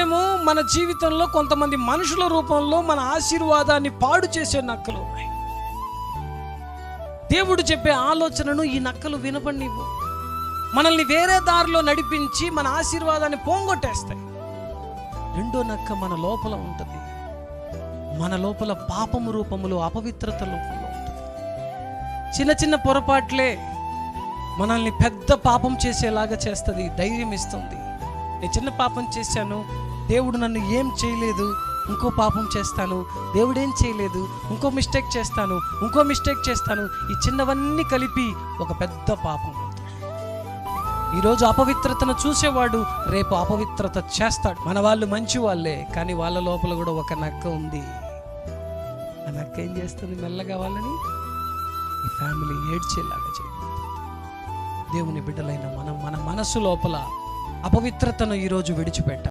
ఏమో మన జీవితంలో కొంతమంది మనుషుల రూపంలో మన ఆశీర్వాదాన్ని పాడు చేసే నక్కలు ఉన్నాయి. దేవుడు చెప్పే ఆలోచనను ఈ నక్కలు వినపడినివ్వు. మనల్ని వేరే దారిలో నడిపించి మన ఆశీర్వాదాన్ని పోంగొట్టేస్తాయి. రెండో నక్క మన లోపల ఉంటుంది. మన లోపల పాపము రూపములో అపవిత్రత రూపంలో ఉంటుంది. చిన్న చిన్న పొరపాట్లే మనల్ని పెద్ద పాపం చేసేలాగా చేస్తుంది ధైర్యం ఇస్తుంది. నేను చిన్న పాపం చేశాను దేవుడు నన్ను ఏం చేయలేదు ఇంకో పాపం చేస్తాను. దేవుడు ఏం చేయలేదు ఇంకో మిస్టేక్ చేస్తాను ఇంకో మిస్టేక్ చేస్తాను. ఈ చిన్నవన్నీ కలిపి ఒక పెద్ద పాపం. ఈరోజు అపవిత్రతను చూసేవాడు రేపు అపవిత్రత చేస్తాడు. మన వాళ్ళు మంచి వాళ్ళే కానీ వాళ్ళ లోపల కూడా ఒక నక్క ఉంది. ఆ నక్క ఏం చేస్తుంది మెల్లగా వాళ్ళని? ఈ ఫ్యామిలీ ఏడ్చేలాగా చేయాలి దేవుని బిడ్డలైన మనం మన మనసు లోపల అపవిత్రతను ఈరోజు విడిచిపెట్ట